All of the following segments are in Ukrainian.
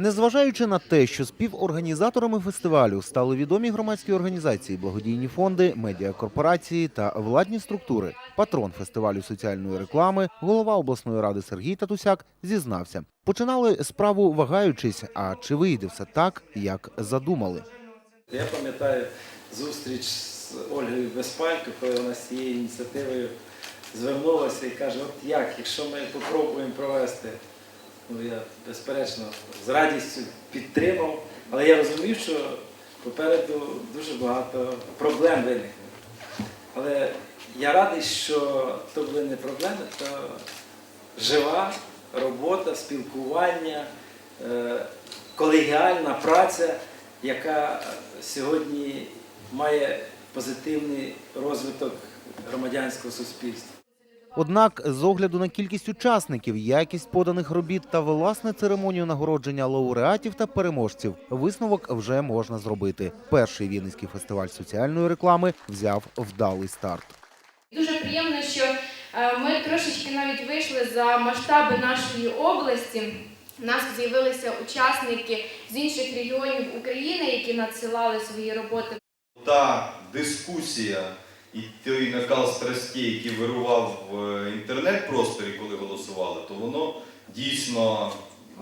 Незважаючи на те, що співорганізаторами фестивалю стали відомі громадські організації, благодійні фонди, медіакорпорації та владні структури, патрон фестивалю соціальної реклами, голова обласної ради Сергій Татусяк зізнався, починали справу вагаючись, а чи вийде все так, як задумали. Я пам'ятаю зустріч з Ольгою Безпалько, коли вона з цією ініціативою звернулася і каже, от як, якщо ми спробуємо провести, ну я безперечно з радістю підтримав, але я розумів, що попереду дуже багато проблем виникне. Але я радий, що то були не проблеми, то жива робота, спілкування, е, колегіальна праця, яка сьогодні має позитивний розвиток громадянського суспільства. Однак, з огляду на кількість учасників, якість поданих робіт та власне церемонію нагородження лауреатів та переможців, висновок вже можна зробити. Перший Вінницький фестиваль соціальної реклами взяв вдалий старт. Дуже приємно, що е, ми трошечки навіть вийшли за масштаби нашої області. У нас з'явилися учасники з інших регіонів України, які надсилали свої роботи. та дискусія і той накал страстей, який вирував в інтернет-просторі, коли голосували, то воно дійсно,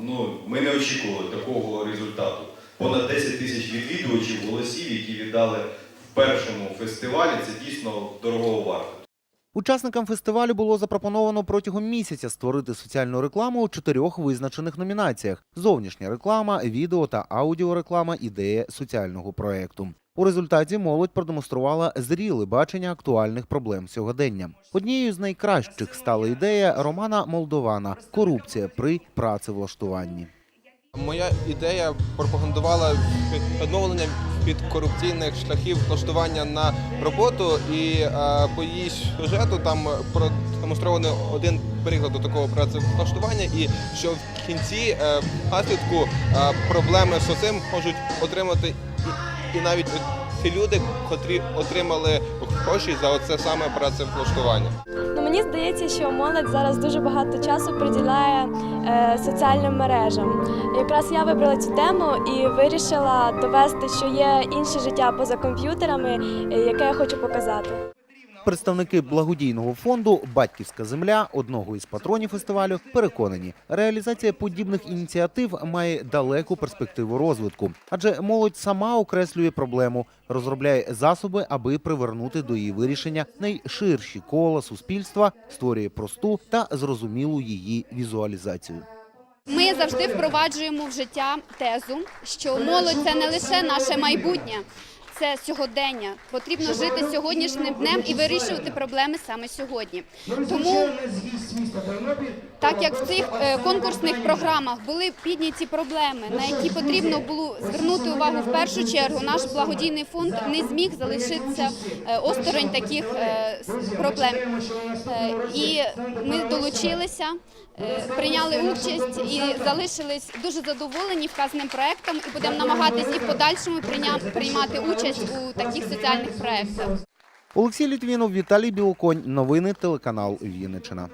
ну, ми не очікували такого результату. Понад 10 тисяч відвідувачів голосів, які віддали в першому фестивалі, це дійсно дорогого варто. Учасникам фестивалю було запропоновано протягом місяця створити соціальну рекламу у чотирьох визначених номінаціях: зовнішня реклама, відео та аудіореклама, ідея соціального проекту. У результаті молодь продемонструвала зріле бачення актуальних проблем сьогодення. Однією з найкращих стала ідея Романа Молдована корупція при працевлаштуванні. Моя ідея пропагандувала відновлення від корупційних шляхів влаштування на роботу, і е, по її сюжету там продемонстрований один приклад до такого працевлаштування, і що в кінці е, наслідку е, проблеми з цим можуть отримати і, навіть ті люди, котрі отримали гроші за це саме працевлаштування. Ну, мені здається, що молодь зараз дуже багато часу приділяє е, соціальним мережам. Якраз я вибрала цю тему і вирішила довести, що є інше життя поза комп'ютерами, е, яке я хочу показати. Представники благодійного фонду Батьківська земля, одного із патронів фестивалю, переконані, реалізація подібних ініціатив має далеку перспективу розвитку, адже молодь сама окреслює проблему, розробляє засоби, аби привернути до її вирішення найширші кола суспільства, створює просту та зрозумілу її візуалізацію. Ми завжди впроваджуємо в життя тезу, що молодь це не лише наше майбутнє, це сьогодення. Потрібно жити сьогоднішнім днем і вирішувати проблеми саме сьогодні. Тому так як в цих е, конкурсних програмах були підняті проблеми, на які потрібно було звернути увагу в першу чергу, наш благодійний фонд не зміг залишитися е, осторонь таких е, проблем. І ми долучилися, прийняли участь і залишились дуже задоволені вказаним проектом і будемо намагатись і в подальшому приймати участь у таких соціальних проектах. Олексій Літвінов, Віталій Білоконь. Новини телеканал Вінниччина.